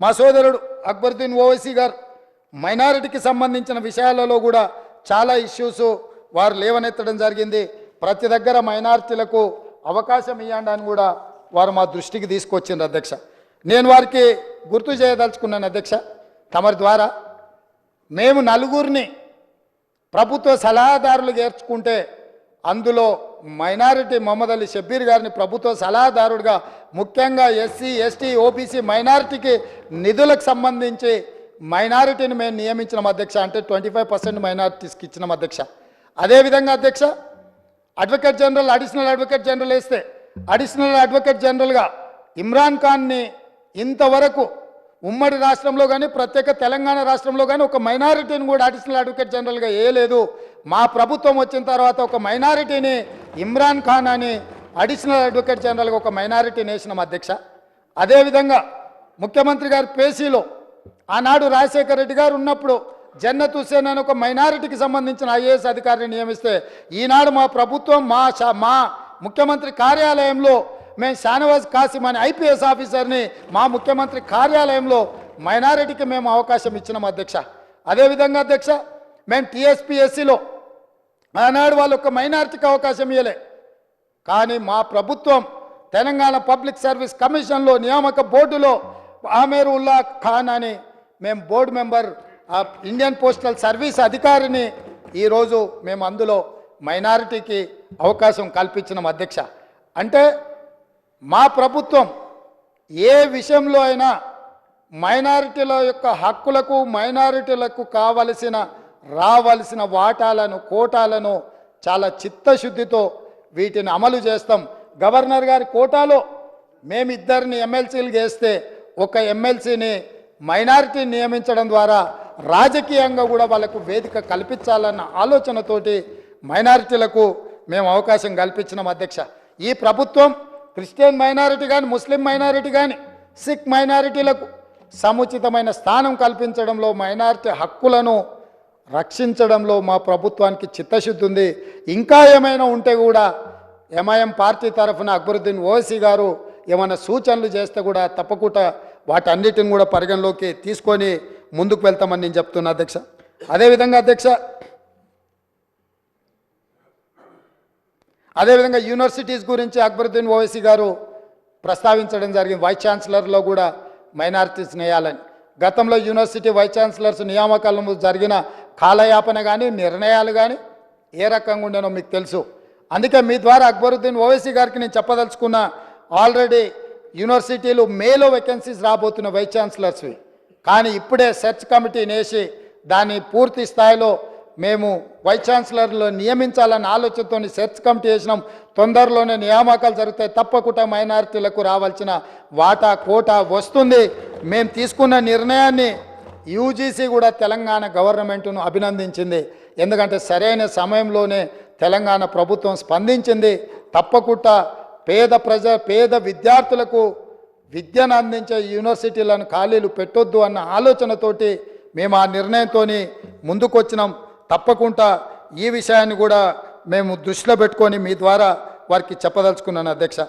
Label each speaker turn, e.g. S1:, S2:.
S1: మా సోదరుడు అక్బరుద్దీన్ ఓవైసీ గారు మైనారిటీకి సంబంధించిన విషయాలలో కూడా చాలా ఇష్యూస్ వారు లేవనెత్తడం జరిగింది. ప్రతి దగ్గర మైనారిటీలకు అవకాశం ఇవ్వండి అని కూడా వారు మా దృష్టికి తీసుకొచ్చిండ్రు అధ్యక్ష. నేను వారికి గుర్తు చేయదలుచుకున్నాను అధ్యక్ష తమరి ద్వారా. మేము నలుగురిని ప్రభుత్వ సలహాదారులు చేర్చుకుంటే అందులో మైనారిటీ మొహమ్మద్ అలీ షబ్బీర్ గారిని ప్రభుత్వ సలహాదారుడిగా ముఖ్యంగా ఎస్సీ ఎస్టీ ఓబీసీ మైనారిటీకి నిధులకు సంబంధించి మైనారిటీని మేము నియమించిన అధ్యక్ష. అంటే ట్వంటీ ఫైవ్ పర్సెంట్ మైనారిటీస్కి ఇచ్చిన అధ్యక్ష. అదేవిధంగా అధ్యక్ష advocate general additional advocate general వేస్తే అడిషనల్ అడ్వకేట్ జనరల్గా ఇమ్రాన్ ఖాన్ని ఇంతవరకు ఉమ్మడి రాష్ట్రంలో కానీ ప్రత్యేక తెలంగాణ రాష్ట్రంలో కానీ ఒక మైనారిటీని కూడా అడిషనల్ అడ్వకేట్ జనరల్గా వేయలేదు. మా ప్రభుత్వం వచ్చిన తర్వాత ఒక మైనారిటీని ఇమ్రాన్ ఖాన్ అని అడిషనల్ అడ్వకేట్ జనరల్గా ఒక మైనారిటీ వేసినాం అధ్యక్ష. అదేవిధంగా ముఖ్యమంత్రి గారు పేసీలో ఆనాడు రాజశేఖర రెడ్డి గారు ఉన్నప్పుడు జన్నత్ హుసేన్ అని ఒక మైనారిటీకి సంబంధించిన ఐఏఎస్ అధికారిని నియమిస్తే ఈనాడు మా ప్రభుత్వం మా మా ముఖ్యమంత్రి కార్యాలయంలో మేము షానవాజ్ కాసిం అనే ఐపీఎస్ ఆఫీసర్ని మా ముఖ్యమంత్రి కార్యాలయంలో మైనారిటీకి మేము అవకాశం ఇచ్చినాం అధ్యక్ష. అదేవిధంగా అధ్యక్ష మేము టీఎస్పీఎస్సీలో ఆనాడు వాళ్ళు ఒక మైనార్టీకి అవకాశం ఇవ్వలే కానీ మా ప్రభుత్వం తెలంగాణ పబ్లిక్ సర్వీస్ కమిషన్లో నియామక బోర్డులో ఆమేర్ ఉల్లా ఖాన్ అని మేము బోర్డు మెంబర్ ఆ ఇండియన్ పోస్టల్ సర్వీస్ అధికారిని ఈరోజు మేము అందులో మైనారిటీకి అవకాశం కల్పించినాం అధ్యక్ష. అంటే మా ప్రభుత్వం ఏ విషయంలో అయినా మైనారిటీల యొక్క హక్కులకు మైనారిటీలకు కావలసిన రావలసిన వాటాలను కోటాలను చాలా చిత్తశుద్ధితో వీటిని అమలు చేస్తాం. గవర్నర్ గారి కోటాలో మేమిద్దరిని ఎమ్మెల్సీలు చేస్తే ఒక ఎమ్మెల్సీని మైనారిటీ నియమించడం ద్వారా రాజకీయంగా కూడా వాళ్ళకు వేదిక కల్పించాలన్న ఆలోచనతోటి మైనారిటీలకు మేము అవకాశం కల్పించినాం అధ్యక్ష. ఈ ప్రభుత్వం క్రిస్టియన్ మైనారిటీ కానీ ముస్లిం మైనారిటీ కానీ సిక్ మైనారిటీలకు సముచితమైన స్థానం కల్పించడంలో మైనారిటీ హక్కులను రక్షించడంలో మా ప్రభుత్వానికి చిత్తశుద్ధి ఉంది. ఇంకా ఏమైనా ఉంటే కూడా ఎంఐఎం పార్టీ తరఫున అక్బరుద్దీన్ ఓవైసీ గారు ఏమైనా సూచనలు చేస్తే కూడా తప్పకుండా వాటన్నిటిని కూడా పరిగణలోకి తీసుకొని ముందుకు వెళ్తామని నేను చెప్తున్నా అధ్యక్ష. అదేవిధంగా అధ్యక్ష అదేవిధంగా యూనివర్సిటీస్ గురించి అక్బరుద్దీన్ ఓవైసీ గారు ప్రస్తావించడం జరిగింది. వైస్ ఛాన్సలర్లో కూడా మైనారిటీస్ నేయాలని. గతంలో యూనివర్సిటీ వైస్ ఛాన్సలర్స్ నియామకాలంలో జరిగిన కాలయాపన కానీ నిర్ణయాలు కానీ ఏ రకంగా ఉండేనో మీకు తెలుసు. అందుకే మీ ద్వారా అక్బరుద్దీన్ ఓవైసీ గారికి నేను చెప్పదలుచుకున్న ఆల్రెడీ యూనివర్సిటీలు మేలో వేకెన్సీస్ రాబోతున్న వైస్ ఛాన్సలర్స్వి కానీ ఇప్పుడే సెర్చ్ కమిటీని వేసి దాన్ని పూర్తి స్థాయిలో మేము వైస్ ఛాన్సలర్లో నియమించాలన్న ఆలోచనతో సెర్చ్ కమిటీ వేసినాం. తొందరలోనే నియామకాలు జరుగుతాయి. తప్పకుండా మైనారిటీలకు రావాల్సిన వాటా కోటా వస్తుంది. మేము తీసుకున్న నిర్ణయాన్ని యూజీసీ కూడా తెలంగాణ గవర్నమెంట్ను అభినందించింది. ఎందుకంటే సరైన సమయంలోనే తెలంగాణ ప్రభుత్వం స్పందించింది. తప్పకుండా పేద ప్రజ పేద విద్యార్థులకు విద్యను అందించే యూనివర్సిటీలను ఖాళీలు పెట్టొద్దు అన్న ఆలోచనతోటి మేము ఆ నిర్ణయంతో ముందుకొచ్చినాం. తప్పకుండా ఈ విషయాన్ని కూడా మేము దృష్టిలో పెట్టుకొని మీ ద్వారా వారికి చెప్పదలుచుకున్నాను అధ్యక్ష.